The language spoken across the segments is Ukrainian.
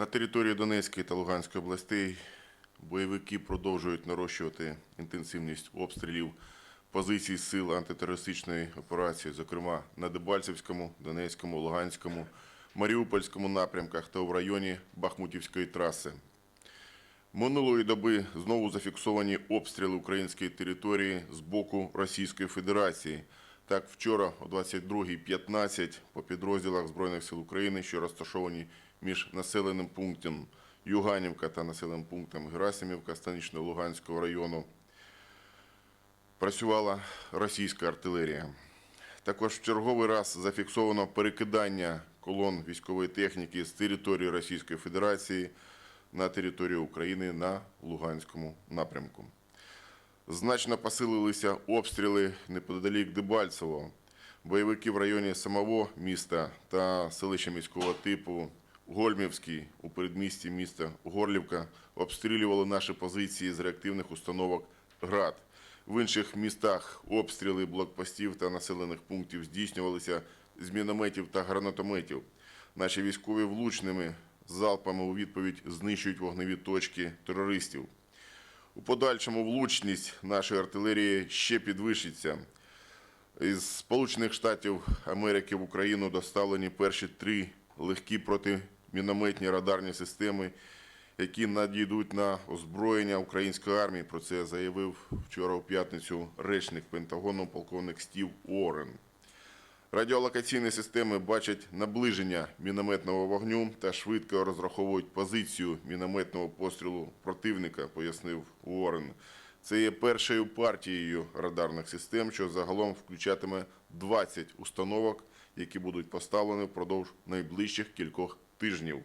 На території Донецької та Луганської областей бойовики продовжують нарощувати інтенсивність обстрілів позицій сил антитерористичної операції, зокрема на Дебальцевському, Донецькому, Луганському, Маріупольському напрямках та в районі Бахмутівської траси. Минулої доби знову зафіксовані обстріли української території з боку Російської Федерації. Так, вчора о 22.15 по підрозділах Збройних сил України, що розташовані між населеним пунктом Юганівка та населеним пунктом Герасимівка Станично-Луганського району, працювала російська артилерія. Також в черговий раз зафіксовано перекидання колон військової техніки з території Російської Федерації на територію України на Луганському напрямку. Значно посилилися обстріли неподалік Дебальцево. Бойовики в районі самого міста та селища міського типу Гольмівський у передмісті міста Горлівка обстрілювали наші позиції з реактивних установок ГРАД. В інших містах обстріли блокпостів та населених пунктів здійснювалися з мінометів та гранатометів. Наші військові влучними залпами у відповідь знищують вогневі точки терористів. У подальшому влучність нашої артилерії ще підвищиться. Із Сполучених Штатів Америки в Україну доставлені перші три легкі протимінометні радарні системи, які надійдуть на озброєння української армії. Про це заявив вчора у п'ятницю речник Пентагону полковник Стів Уоррен. Радіолокаційні системи бачать наближення мінометного вогню та швидко розраховують позицію мінометного пострілу противника, пояснив Уоррен. Це є першою партією радарних систем, що загалом включатиме 20 установок, які будуть поставлені впродовж найближчих кількох тижнів.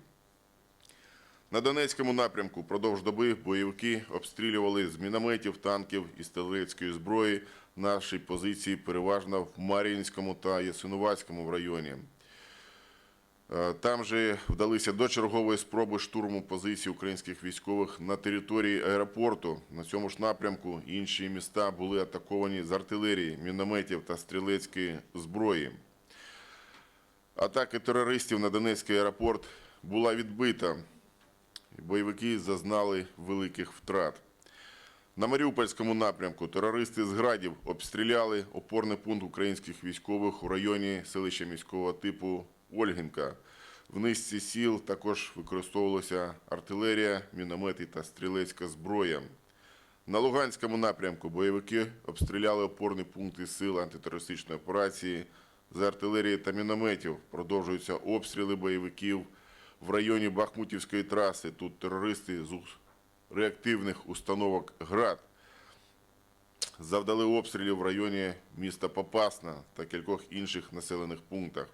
На Донецькому напрямку впродовж доби бойовики обстрілювали з мінометів, танків і стрілецької зброї наші позиції переважно в Мар'їнському та Ясинуватському в районі. Е, Там же вдалися до чергової спроби штурму позицій українських військових на території аеропорту. На цьому ж напрямку інші міста були атаковані з артилерії, мінометів та стрілецької зброї. Атаки терористів на Донецький аеропорт була відбита. Бойовики зазнали великих втрат. На Маріупольському напрямку терористи з градів обстріляли опорний пункт українських військових у районі селища міського типу Ольгінка. В низці сіл також використовувалася артилерія, міномети та стрілецька зброя. На Луганському напрямку бойовики обстріляли опорні пункти сил антитерористичної операції з артилерії та мінометів. Продовжуються обстріли бойовиків в районі Бахмутівської траси. Тут терористи з реактивних установок ГРАД завдали обстрілів в районі міста Попасна та кількох інших населених пунктах.